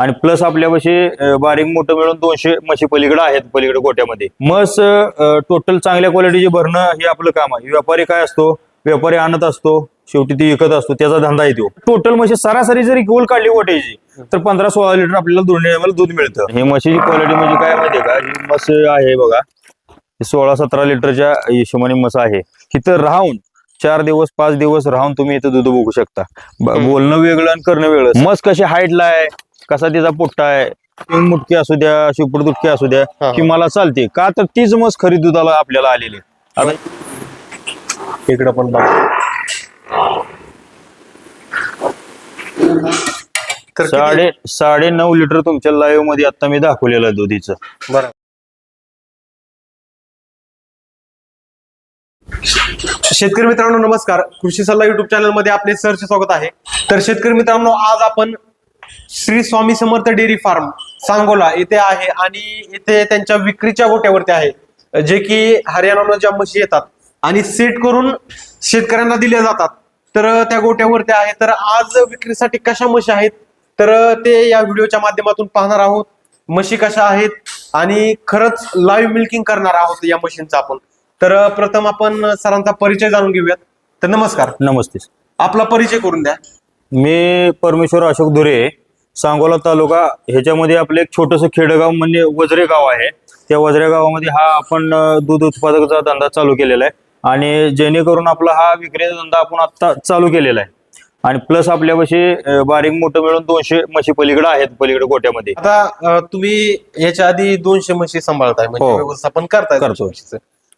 आणि प्लस आपल्यापाशी बारीक मोठं मिळून दोनशे म्हशी पलीकडे आहेत पलीकडे गोट्यामध्ये. मस टोटल चांगल्या क्वालिटीची भरणं हे आपलं काम आहे. व्यापारी काय असतो? व्यापारी आणत असतो शेवटी ती विकत असतो त्याचा धंदा येतो टोटल म्हशी सरासरी जरी गोल काढली गोट्याची तर पंधरा सोळा लिटर आपल्याला दोन दूध मिळतं. हे म्हशीची क्वालिटी म्हणजे काय माहितीये का? ही मस आहे बघा सोळा सतरा लिटरच्या हिशोबाने मस आहे. तिथं राहून चार दिवस पाच दिवस राहून तुम्ही इथं दूध बघू शकता. बोलणं वेगळं आणि करणं वेगळं. मस कशी हाईटला आहे? कसा तिचा पोट्टा आहे? तीन मुटकी असू द्या शिपड दुटकी असू द्या हा. की मला चालते. का तर तीच मस खरी दुधाला आपल्याला आलेली आहे. आता इकडं पण बघा. तर किती- साडे साडे नऊ लिटर तुमच्या लाईव्हमध्ये आता मी दाखवलेलं आहे दुधीचं. बरं. शेतकरी मित्रांनो नमस्कार. कृषी सल्ला युट्यूब चॅनलमध्ये आपले सरचे स्वागत आहे. तर शेतकरी मित्रांनो आज आपण श्री स्वामी समर्थ डेअरी फार्म सांगोला येथे आहे आणि इथे त्यांच्या विक्रीच्या गोट्यावरती आहे जे की हरियाणाला ज्या म्हशी येतात आणि सेट करून शेतकऱ्यांना दिल्या जातात. तर त्या गोट्यावरती आहे. तर आज विक्रीसाठी कशा म्हशी आहेत? तर ते या व्हिडिओच्या माध्यमातून पाहणार आहोत. म्हशी कशा आहेत? आणि खरंच लाईव्ह मिल्किंग करणार आहोत या मशीनचा आपण. तर प्रथम आपण सरांचा परिचय जाणून घेऊयात. तर नमस्कार. नमस्ते आपला परिचय करून द्या. मी परमेश्वर अशोक धुरे सांगोला तालुका ह्याच्यामध्ये आपलं एक छोटस खेडगाव म्हणजे वजरे गाव आहे त्या वजरे गावामध्ये हा आपण दूध उत्पादकाचा धंदा चालू केलेला आहे आणि जेणेकरून आपला हा विक्रीचा धंदा आपण आता चालू केलेला आहे आणि प्लस आपल्यापाशी बारीक मोठं मिळून दोनशे म्हशी पलीकडे आहेत पलीकडे गोट्यामध्ये आता तुम्ही याच्या आधी दोनशे म्हशी सांभाळताय म्हणजे हो. व्यवस्थापन करताय करतो.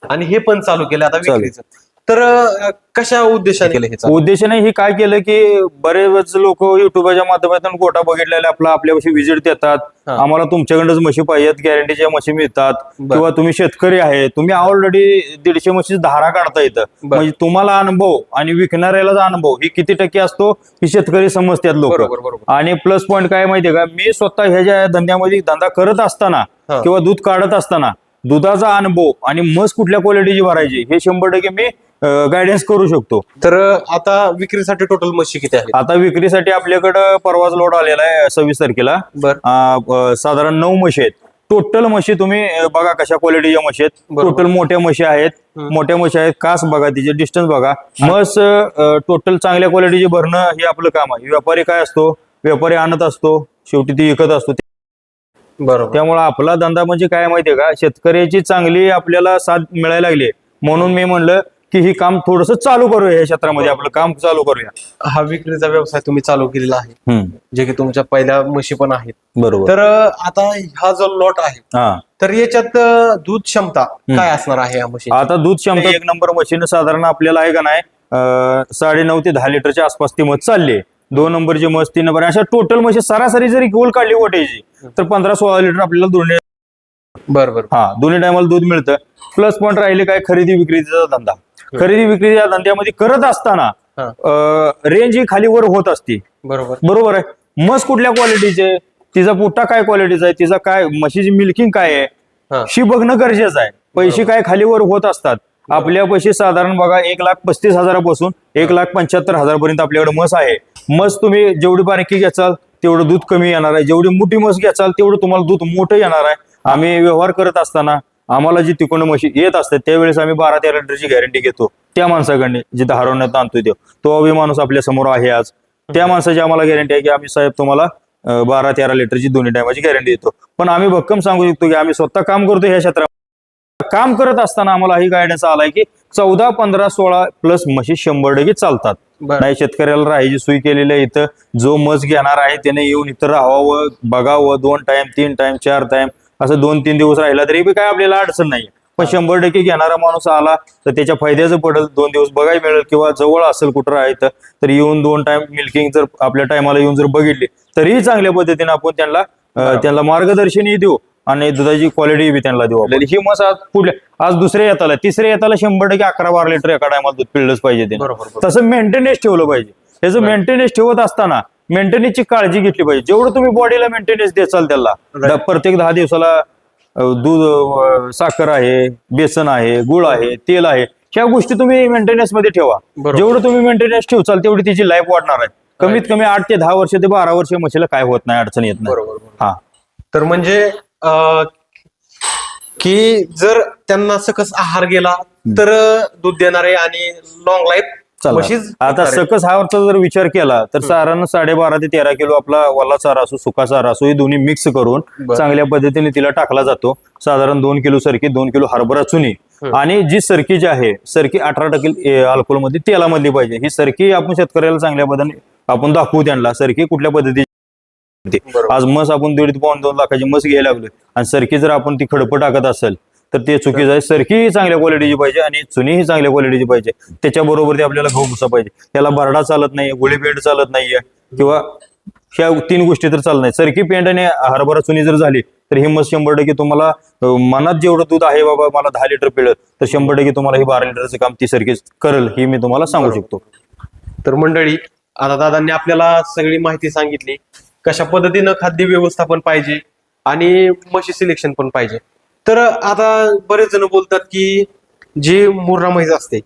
आणि हे पण चालू केलं आता. विक्रीचं तर अं, कशा उद्देशाने केलं हे चालू? उद्देशाने हे काय केलं की बरेच लोक युट्यूबच्या माध्यमातून गोटा बघितलेला आपला आपल्यापाशी व्हिजिट देतात हा. आम्हाला तुमच्याकडनंच म्हशी पाहिजेत गॅरंटीच्या म्हशी मिळतात बर. किंवा तुम्ही शेतकरी आहे तुम्ही ऑलरेडी दीडशे म्हशी धारा काढता येतं बर. म्हणजे तुम्हाला अनुभव आणि विकणाऱ्याला अनुभव ही किती टक्के असतो ही शेतकरी समजतात लोक बरोबर बरोबर आणि प्लस पॉईंट काय माहितीये का मी स्वतः ह्याच्या धंद्यामध्ये धंदा करत असताना हा. किंवा दूध काढत असताना दुधाचा अनुभव आणि मस कुठल्या क्वालिटीची भरायची हे शंभर टक्के मी गायडन्स करू शकतो. तर आता विक्रीसाठी टोटल म्हशी किती आहेत? आता विक्रीसाठी आपल्याकडं परवाच लोड आलेला आहे सव्वीस तारखेला. बर. अं, साधारण नऊ म्हशी आहेत. टोटल म्हशी तुम्ही अं, बघा कशा क्वालिटीच्या म्हशी आहेत. बरोबर. टोटल मोठ्या म्हशी आहेत. हम्म. मोठ्या म्हशी आहेत. कास बघा तिचे डिस्टन्स बघा. मस टोटल चांगल्या क्वालिटीची भरणं हे आपलं काम आहे. व्यापारी काय असतो? व्यापारी आणत असतो. शेवटी ती विकत असतो. बरोबर. त्यामुळे आपला धंदा म्हणजे काय माहितीये का? शेतकऱ्याची चांगली आपल्याला साथ मिळायला लागली म्हणून मी म्हणलं की ही काम थोडस चालू करूया या क्षेत्रामध्ये आपलं काम चालू करूया. हा विक्रीचा व्यवसाय तुम्ही चालू केलेला आहे. हम्म, जे की तुमच्या पहिल्या म्हशी पण आहेत. बरोबर. तर अं, आता हा जो लॉट आहे हा. तर याच्यात अं, दूध क्षमता काय असणार आहे या म्हशी आता दूध क्षमता एक नंबर मशीन साधारण आपल्याला आहे का नाही साडे नऊ ते दहा लिटरच्या आसपास ती मत चालली आहे. दोन नंबरची मस तीन नंबर अशा टोटल मशी सरासरी जरी गोल काढली गोट्याची तर पंधरा सोळा लिटर आपल्याला दोन्ही बर बर. हा दोन्ही टायमाला दूध मिळतं. प्लस पॉईंट राहिले काय खरेदी विक्रीचा धंदा. खरेदी विक्रीच्या धंद्यामध्ये करत असताना. रेंज ही खाली वर होत असते. बरोबर. बरोबर आहे. मस कुठल्या क्वालिटीचे तिचा पुट्टा काय क्वालिटीचा आहे? तिचा काय म्हशीची मिल्किंग काय आहे. शी बघणं गरजेचं आहे. पैसे काय खालीवर होत असतात? आपल्या पैसे साधारण बघा एक लाख पस्तीस हजारापासून एक लाख पंच्याहत्तर हजारपर्यंत आपल्याकडे मस आहे. मस तुम्ही जेवढी बारकी घ्याचाल तेवढं दूध कमी येणार आहे. जेवढी मोठी मस घ्याचाल तेवढं तुम्हाला दूध मोठं येणार आहे. आम्ही व्यवहार करत असताना आम्हाला जी तिकोण म्हशी येत असतात त्यावेळेस आम्ही बारा तेरा लिटरची गॅरंटी घेतो. त्या माणसाकडे जिथं हरवण्यात आणतोय तो. तो अभि माणूस आपल्यासमोर आहे आज. त्या माणसाची आम्हाला गॅरंटी आहे की आम्ही साहेब तुम्हाला बारा तेरा लिटरची दोन्ही टायमाची गॅरंटी देतो. पण आम्ही भक्कम सांगू शकतो की आम्ही स्वतः काम करतो ह्या क्षेत्रात. काम करत असताना आम्हाला ही गायडन्स आलाय की चौदा पंधरा सोळा प्लस म्हशी शंभर टक्के चालतात. नाही शेतकऱ्याला राहायची सोय केलेली आहे इथं. जो मस घेणार आहे त्याने येऊन इथं राहावं बघावं दोन टाइम तीन टाइम चार टाइम असं दोन तीन दिवस राहिला तरी बी काय आपल्याला अडचण नाही. पण शंभर टक्के घेणारा माणूस आला तर त्याच्या फायद्याचं पडेल. दोन दिवस बघायला मिळेल किंवा जवळ असेल कुठं राहायचं तर येऊन दोन टाइम मिल्किंग जर आपल्या टायमाला येऊन जर बघितली तरीही चांगल्या पद्धतीने आपण त्यांना. त्यांना मार्गदर्शनही देऊ आणि दुधाची क्वालिटी बी त्यांना देऊ आपल्याला ही मस आज पुढल्या आज दुसऱ्या येताला. तिसऱ्या येताला शंभर टक्के अकरा बारा लिटर एका टायमाला दूध पिळलंच पाहिजे बरोबर. तसं मेंटेनन्स ठेवलं पाहिजे. त्याचं. मेंटेनन्स ठेवत असताना मेंटेनन्सची काळजी घेतली पाहिजे. जेवढं तुम्ही बॉडीला मेंटेनन्स देचाल त्याला. द- प्रत्येक दहा दिवसाला अं, दूध अं, साखर आहे बेसन आहे गुळ आहे तेल आहे ह्या गोष्टी तुम्ही मेंटेनन्समध्ये ठेवा. बरोबर. जेवढं तुम्ही मेंटेनन्स ठेवचाल तेवढी तिची लाईफ वाढणार आहे. कमीत कमी आठ ते दहा वर्ष ते बारा वर्ष म्हशीला काय होत नाही अडचण येत नाही. बरोबर हा. तर म्हणजे अं, की जर त्यांना सकस आहार गेला तर दूध देणारे आणि लॉंग लाईफ. म्हशीच आता. सकस हावरचा जर विचार केला तर साधारण साडेबारा ते तेरा किलो आपला वल्ला चारा असो सुका चारा असो हे दोन्ही मिक्स करून. चांगल्या पद्धतीने तिला टाकला जातो. साधारण दोन किलो सरकी दोन किलो हरभरा चुनी. आणि जी सरकी जी आहे सरकी अठरा टक्के अल्कोहोलमध्ये तेलामधली पाहिजे. ही सरकी आपण शेतकऱ्याला चांगल्या पद्धतीने आपण दाखवू त्यांना सरकी कुठल्या पद्धतीची. आज मस आपण दीड पाऊन दोन लाखाची मस घ्यायला लागलोय. आणि सरकी जर आपण ती खडपं टाकत असेल तर ते चुकीचं आहे. सरकी ही चांगल्या क्वालिटीची पाहिजे आणि चुनी ही चांगल्या क्वालिटीची पाहिजे. त्याच्याबरोबर ते आपल्याला गहू भुसा पाहिजे. त्याला भरडा चालत नाही गोळी पेंट चालत नाहीये किंवा ह्या तीन गोष्टी तर चालत नाही सरकी पेंट आणि हरभरा चुनी जर झाली तर ही मस शंभर टक्के तुम्हाला मनात जेवढं दूध आहे बाबा मला दहा लिटर पिळत तर शंभर टक्के तुम्हाला ही बारा लिटरचं काम ती सरकी करेल ही मी तुम्हाला सांगू शकतो. तर मंडळी आता दादांनी आपल्याला सगळी माहिती सांगितली. कशा पद्धतीनं खाद्य व्यवस्थापन पाहिजे आणि म्हशी सिलेक्शन पण पाहिजे. तर आता बरेच जण बोलतात की जी मुर्रा म्हैस असते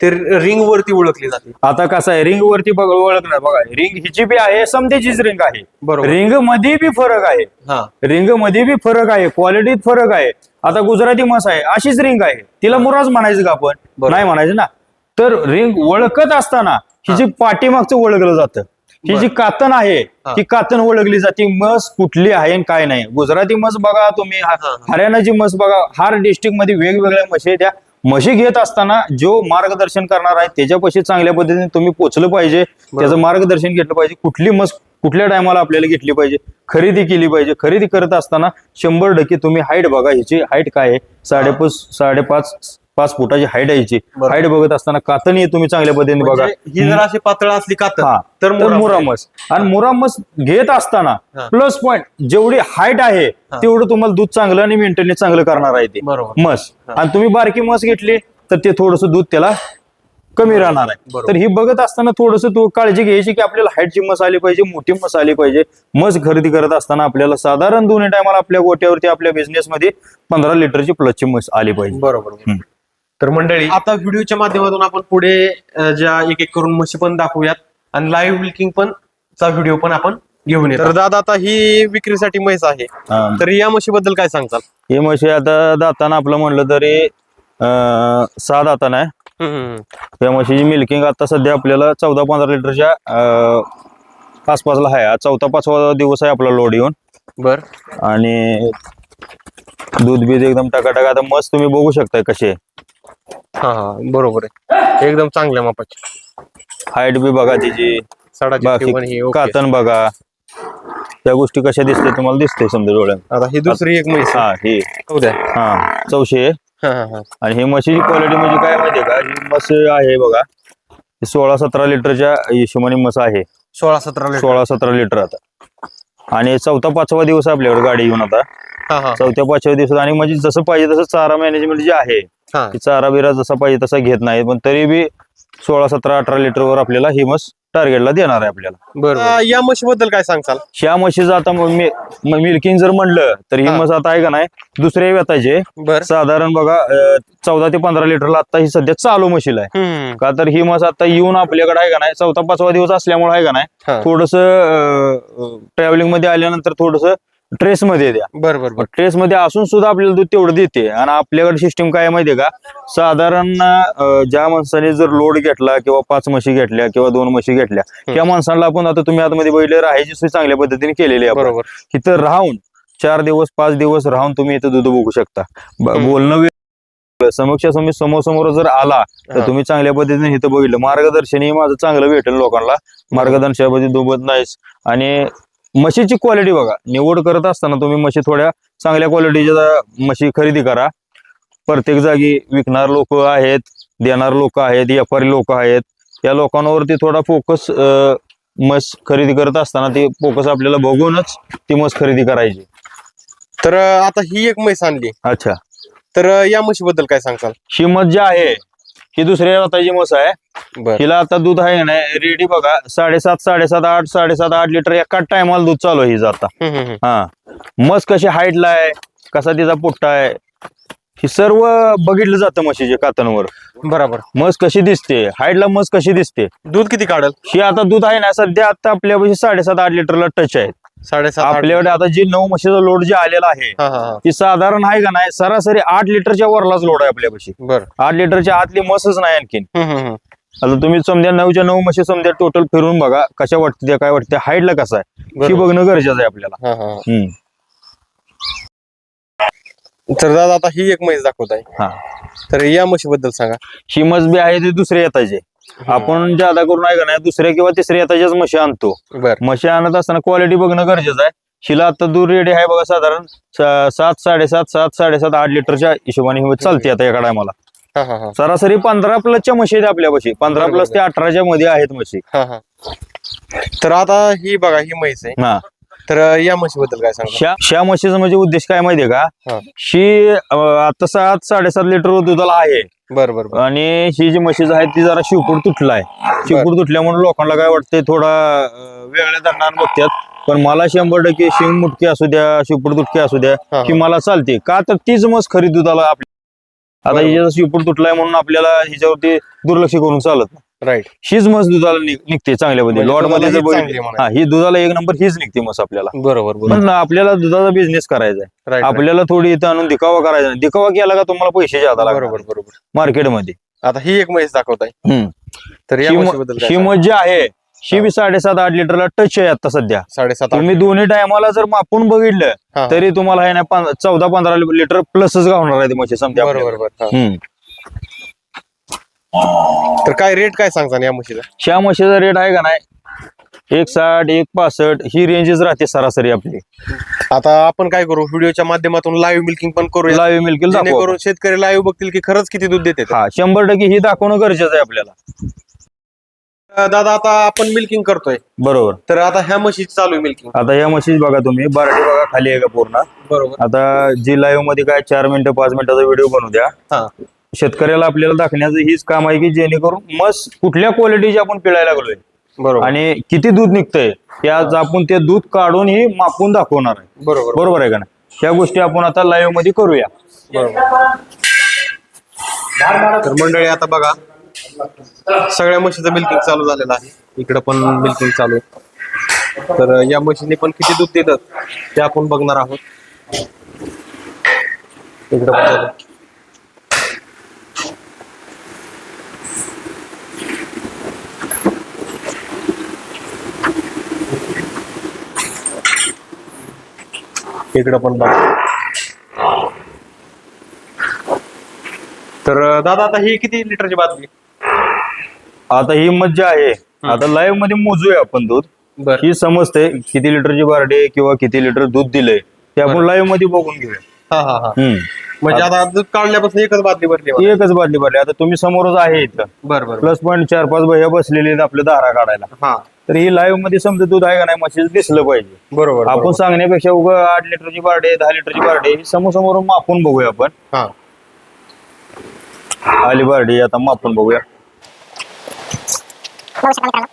ते रिंग वरती ओळखली जाते. आता कसं आहे रिंग वरती बघ ओळखणार. बघा रिंग हिची बी आहे समतेचीच रिंग आहे. बरोबर. रिंगमध्ये बी फरक आहे. हा. रिंगमध्ये बी फरक आहे क्वालिटीत फरक आहे. आता गुजराती मस आहे अशीच रिंग आहे. तिला मुराज म्हणायचं का आपण? बरोबर. नाही म्हणायचं ना. तर रिंग ओळखत असताना हिची पाठीमागचं ओळखलं जातं. ही जी कातन आहे. ती कातन ओळखली जाते मस कुठली आहे आणि काय नाही. गुजराती मस बघा तुम्ही. हरियाणाची मस बघा हर डिस्ट्रिक्टमध्ये वेगवेगळ्या म्हशी आहेत. त्या म्हशी घेत असताना जो मार्गदर्शन करणार आहे त्याच्यापाशी चांगल्या पद्धतीने तुम्ही पोचलं पाहिजे. त्याचं मार्गदर्शन घेतलं पाहिजे. कुठली मस कुठल्या टायमाला आपल्याला घेतली पाहिजे? खरेदी केली पाहिजे. खरेदी करत असताना शंभर टक्के तुम्ही हाईट बघा ह्याची हाईट काय आहे? साडेपाच साडेपाच पाच फुटाची हाईट बरोबर. हाईट बघत असताना कातणी तुम्ही चांगल्या पद्धतीने बघा. म्हणजे ही जर अशी पातळ असली कातर तर मुरामस आणि मुरामस घेत असताना. प्लस पॉइंट जेवढी हाईट आहे तेवढं तुम्हाला दूध चांगलं आणि मेंटेनन्स चांगलं करणार आहे ते. मस. आणि तुम्ही बारकी मस घेतली तर ते थोडस दूध त्याला कमी राहणार आहे. तर ही बघत असताना थोडस तू काळजी घ्यायची की आपल्याला हाईटची मस आली पाहिजे मोठी मस आली पाहिजे. मस खरेदी करत असताना आपल्याला साधारण दोन्ही टायमाला आपल्या गोट्यावरती आपल्या बिझनेस मध्ये पंधरा लिटरची प्लसची मस आली पाहिजे. बरोबर. तर मंडळी आता व्हिडिओच्या माध्यमातून आपण पुढे ज्या एक एक करून म्हशी पण दाखवूयात. आणि लाईव्ह मिल्किंग पण चा व्हिडिओ पण आपण घेऊन येतो. तर दादा आता ही विक्रीसाठी म्हैस आहे. तर या म्हशीबद्दल काय सांगताल? ही म्हशी आता दाताना आपलं म्हणलं तरी सहा दाताना आहे. त्या म्हशीची मिल्किंग आता सध्या आपल्याला चौदा पंधरा लिटरच्या आसपासला आहे. चौथा पाचवा दिवस आहे आपला लोड येऊन. बर. आणि दूध बीज एकदम टकाटक. आता मस्त तुम्ही बघू शकताय कसे. हा हा बरोबर आहे. एकदम चांगल्या मापाची. हाईट बी बघा तिची. बाकी. कातन बघा. त्या गोष्टी कशा दिसते तुम्हाला दिसते समजा डोळ्यात? आता ही दुसरी एक म्हैस हा ही. हा चौशे हा हा हा. आणि ही म्हशीची क्वालिटी म्हणजे काय माहितीये का? ही मस आहे बघा. ही सोळा सतरा लिटरच्या हिशोबाने मस आहे. सोळा सतरा लिटर. सोळा सतरा लिटर आता. आणि चौथा पाचवा दिवस आहे आपल्याकडे गाडी घेऊन आता. हा हा. चौथ्या पाचव्या दिवसात आणि म्हणजे जसं पाहिजे तसं चारा मॅनेजमेंट जे आहे की चारा बिरा जसा पाहिजे तसा घेत नाही पण तरी बी सोळा सतरा अठरा लिटरवर आपल्याला ही मस टार्गेटला देणार आहे आपल्याला. बरोबर. या म्हशीबद्दल काय सांगताल? ह्या म्हशीचं आता मिल्किंग जर म्हणलं तर ही हा. म्हस आता आहे का नाही दुसऱ्या व्यताचे बर. साधारण बघा अं, चौदा ते पंधरा लिटरला आता ही सध्या चालू म्हशीला आहे. हम्म. का तर ही म्हस आता येऊन आपल्याकडे आहे का नाही चौथा पाचवा दिवस असल्यामुळे आहे का नाही हा. थोडस ट्रॅव्हलिंगमध्ये आल्यानंतर थोडस ट्रेस मध्ये द्या. बर बर बर. ट्रेस मध्ये असून सुद्धा आपल्याला दूध तेवढं देते. आणि आपल्याकडे सिस्टीम काय आहे माहितीये का? साधारण अं, ज्या माणसाने जर लोड घेतला किंवा पाच म्हशी घेतल्या किंवा दोन म्हशी घेतल्या त्या माणसाला आपण आता तुम्ही आतमध्ये बघितले राहायची सोय चांगल्या पद्धतीने केलेली आहे आपण. बरोबर. इथं राहून चार दिवस पाच दिवस राहून तुम्ही इथं दूध बघू शकता. ब- हम्म. बोलणं वेगळं, समक्ष समोर समोर समोर जर आला तर. तुम्ही चांगल्या पद्धतीने इथं बघितलं. मार्गदर्शन हे माझं चांगलं भेटेल लोकांना. मार्गदर्शनामध्ये दुबत नाहीच. आणि म्हशीची क्वालिटी बघा. निवड करत असताना तुम्ही म्हशी थोड्या चांगल्या क्वालिटीच्या म्हशी खरेदी करा. प्रत्येक जागी विकणार लोक आहेत देणार लोक आहेत व्यापारी लोक आहेत. या लोकांवरती थोडा फोकस म्हस खरेदी करत असताना ते फोकस आपल्याला बघूनच ती म्हस खरेदी करायची. तर आता ही एक म्हैस आणली. अच्छा. तर या म्हशीबद्दल काय सांगताल? ही म्हस जी आहे ही दुसऱ्या जाताची म्हस आहे. बर. हिला आता दूध आहे ना रेडी बघा. साडेसात साडेसात आठ साडेसात आठ लिटर एका टायमाला दूध चालू आहे हिचं आता. हम्म, हम्म, हम्म. हा. मस कशी हाईटला आहे? कसा तिचा पुट्टा आहे? ही सर्व बघितलं जातं म्हशीच्या कातनवर. बरोबर. म्हस कशी दिसते? हाईटला म्हस कशी दिसते? दूध किती काढल? ही आता दूध आहे ना सध्या आता आपल्यापाशी साडेसात आठ लिटरला टच आहे. साडेसात आठ. आपल्याकडे आता जी नऊ म्हशीचा लोड जे आलेला आहे हा हा हा. ती साधारण आहे का नाही? सरासरी आठ लिटरच्या वरलाच लोड आहे आपल्यापाशी. बर. आठ लिटरच्या आतली म्हसच नाही आणखीन. हम्म, हम्म, हम्म. आता तुम्ही समजा नऊच्या नऊ म्हशी समजा टोटल फिरून बघा कशा वाटते काय वाटते हाईटला कसं आहे? ही बरोबर. बघणं गरजेचं आहे आपल्याला. हा, हा, हा. हम्म. तर दादा आता ही एक म्हैस दाखवत आहे. हा. तर या म्हशीबद्दल सांगा. ही म्हस बी आहे ती दुसऱ्या येताचे आपण जादा करून आहे का नाही दुसऱ्या किंवा तिसऱ्या येताच्याच म्हशी आणतो. बर. म्हशी आणत असताना क्वालिटी बघणं गरजेचं आहे. शिला आता दूर रेडी आहे बघा साधारण सा- सात साडेसात सात साडेसात आठ लिटरच्या हिशोबाने ही म्हैस चालते आता एका टायमाला. सरासरी पंधरा प्लसच्या म्हशी आहेत आपल्यापाशी पंधरा बरोबर. प्लस ते अठराच्या मध्ये आहेत म्हशी. तर आता ही बघा ही म्हैस आहे. हा. तर या म्हशीबद्दल काय सांगा शा शा म्हशीचा म्हणजे उद्देश काय माहितीये का? हा. आता सात साडेसात लिटर दुधाला आहे. बर बर बर. आणि ही जी म्हशीच आहे ती जरा शिवपूड तुटलाय. शिवपूड तुटल्यामुळे लोकांना काय वाटतंय थोडा वेगळ्या दंडाने बघतात पण मला शंभर टक्के शिंग मुटकी असू द्या शिवपूड तुटकी असू द्या की मला चालते. का तर तीच मस खरी दुधाला आपली आता. हिच्याचा शिवपूड तुटलाय म्हणून आपल्याला हिच्यावरती दुर्लक्ष करून चालत. राईट हीच मस दुधाला निघ- निघते चांगल्या मध्ये म्हणजे लॉटमध्ये दुधाला जर चांगली बघितली म्हणायची. हा ही दुधाला एक नंबर हीच निघते मस आपल्याला. बरोबर बरोबर. पण आपल्याला दुधाचा बिझनेस करायचा आहे राईट आपल्याला थोडी इथं आणून दिखावा करायचा नाही. दिखावा केला का तुम्हाला पैसे जादा बरोबर बरोबर. मार्केटमध्ये आता ही एक म्हैस दाखवत आहे. तर या ही म्हशीबद्दल काय ही? मज जी आहे ही बी साडेसात आठ लिटरला टच आहे आता सध्या. साडेसात तुम्ही दोन्ही टायमाला जर मापून बघितलं हा. तरी तुम्हाला आहे ना चौदा पंधरा लिटर प्लसच गावणार आहे ती म्हशी समजा बरोबर हा. तर काय रेट काय सांगता या म्हशीचा ह्या म्हशीचा रेट आहे का नाही? एक साठ एक पासष्ट ही रेंजच राहते सरासरी आपली. आता आपण काय करू? व्हिडिओच्या माध्यमातून लाईव्ह मिल्किंग पण करूया. लाईव्ह मिल्किल जेणेकरून शेतकरी लाईव्ह बघतील की खरंच किती दूध देते. हा शंभर टक्के ही दाखवणं गरजेचं आहे आपल्याला. दादा आता आपण मिल्किंग करतोय. बरोबर. तर आता ह्या म्हशीची चालू आहे मिल्किंग आता या म्हशीच बघा तुम्ही बारडी बघा खाली आहे का पूर्ण. बरोबर. आता जी लाईव्हमध्ये काय चार मिनिटं पाच मिनिटाचा व्हिडिओ बनवू द्या. हा. शेतकऱ्याला आपल्याला दाखवण्याचं हीच काम आहे की जेणेकरून मस कुठल्या क्वालिटीचे आपण पिळायला लागलोय. बरोबर. आणि किती दूध निघतंय ते आज आपण ते दूध काढून ही मापून दाखवणार आहे. बरोबर. बरोबर आहे का नाही? त्या गोष्टी आपण आता लाईव्हमध्ये करूया. बरोबर. तर मंडळी आता बघा. सगळ्या म्हशीचं मिल्किंग चालू झालेलं आहे. इकडं पण मिल्किंग चालू आहे. तर या म्हशीने पण किती दूध देतात ते आपण बघणार आहोत. इकडं पण इकडं पण बघ. तर दादा आता ही किती लिटरची बातमी आता ही मज्जा आहे. आता लाईव्हमध्ये मोजूया आपण दूध. बर. ही समजते किती लिटरची बारडी किंवा किती लिटर दूध दिलंय. ते आपण लाईव्हमध्ये बघून घेऊया. हा हा हा. हम्म. म्हणजे आता दूध काढल्यापासून एकच बातमी भरली एकच बादली भरली. आता तुम्ही समोरच आहे इथं. बर बर प्लस पॉईंट चार पाच भैया बसलेले आहेत आपल्या दारा काढायला. हा. तर ही लाईव्हमध्ये समजा दूध आहे का नाही म्हशीचं दिसलं पाहिजे. बरोबर आपण बरोबर. सांगण्यापेक्षा उगा आठ लिटरची बारडी आहे दहा लिटरची बारडी ही समोर समोर मापून बघूया आपण. हा. आली बारडी आता मापून बघूया. どうしようたの。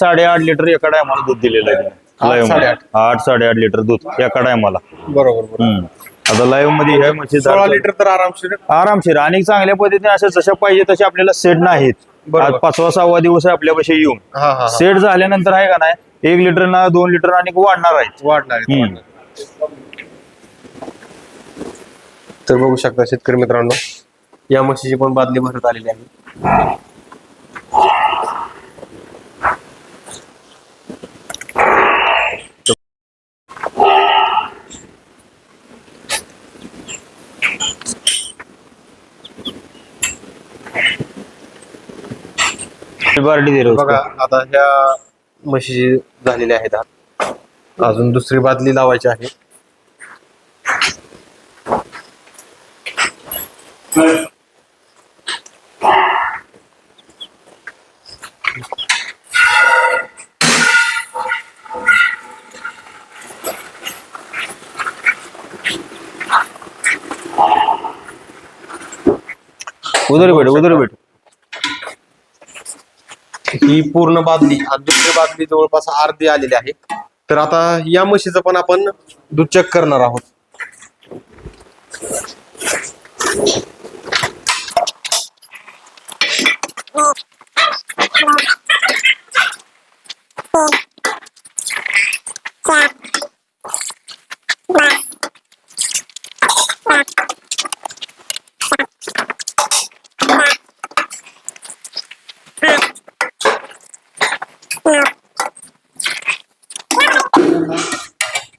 साडेआठ लिटर एका टायमाला दूध दिलेलं आहे. आठ, लाईव्हमध्ये. साडेआठ. आठ साडेआठ लिटर दूध एका टायमाला. बरोबर बरोबर. आता लाईव्हमध्ये ह्या म्हशी सोळा लिटर तर आरामशीर आरामशीर आणि चांगल्या पद्धतीने अशा जशा पाहिजे तशा आपल्याला सेट नाहीत. बरोबर. आज पाचवा सहावा दिवस आहे आपल्यापाशी येऊन. हा हा, हा. सेट झाल्यानंतर आहे का नाही? एक लिटर ना दोन लिटर आणि वाढणार आहेत. वाढणार आहे, हम्म. वाढणार. तर बघू शकता शेतकरी मित्रांनो या म्हशीची पण बादली भरत आलेली आहे. बारडी दे रे उसको. बघा आता ह्या म्हशी झालेले आहेत. अजून दुसरी बादली लावायची आहे उधर बैठ उधर बैठ ही पूर्ण बादली आणि दुसरी बादली जवळपास अर्धी आलेली आहे. तर आता या म्हशीचं पण आपण दूध चेक करणार आहोत.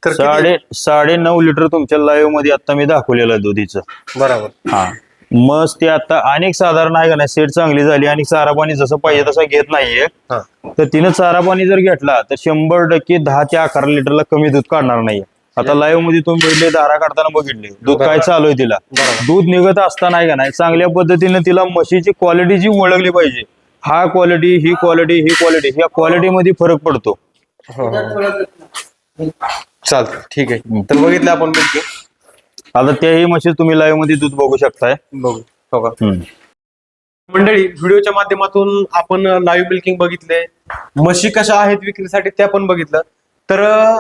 तर किती- साडे साडे नऊ लिटर तुमच्या लाईव्हमध्ये आता मी दाखवलेलं आहे दुधीचं. बरोबर. हा. मस्त ते आता अनेक साधारण आहे का नाही सेट चांगली झाली आणि चारा पाणी जसं पाहिजे तसं घेत नाहीये. हा. तर तिनं चारा पाणी जर घेतला तर शंभर टक्के दहा ते अकरा लिटरला कमी दूध काढणार नाही आता लाईव्हमध्ये तुम्ही बघितले दारा काढताना बघितले. दूध काय चालू आहे तिला. दूध निघत असताना आहे का नाही चांगल्या पद्धतीने तिला म्हशीची क्वालिटी जी ओळखली पाहिजे. हा क्वालिटी ही क्वालिटी ही क्वालिटी या क्वालिटी मध्ये फरक पडतो. हो, चालतं. ठीक आहे. तर बघितलं आपण मिल्किंग आता त्याही म्हशी तुम्ही लाईव्हमध्ये दूध बघू शकताय. बघू. हो का? हम्म. मंडळी व्हिडिओच्या माध्यमातून आपण लाईव्ह मिल्किंग बघितले. म्हशी कशा आहेत विक्रीसाठी त्या पण बघितलं. तर अं,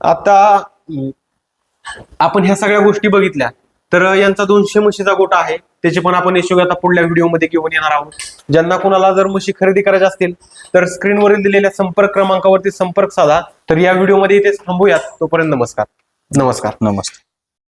आता अं, आपण ह्या सगळ्या गोष्टी बघितल्या. तर यांचा दोनशे म्हशीचा गोटा आहे. त्याची पण आपण इश्यू आता पुढल्या व्हिडिओमध्ये घेऊन येणार आहोत. ज्यांना कुणाला जर म्हशी खरेदी करायच्या असतील तर स्क्रीनवरील दिलेल्या संपर्क क्रमांकावरती संपर्क साधा. तर या व्हिडिओमध्ये इथेच थांबूयात. तोपर्यंत नमस्कार. नमस्कार. नमस्कार.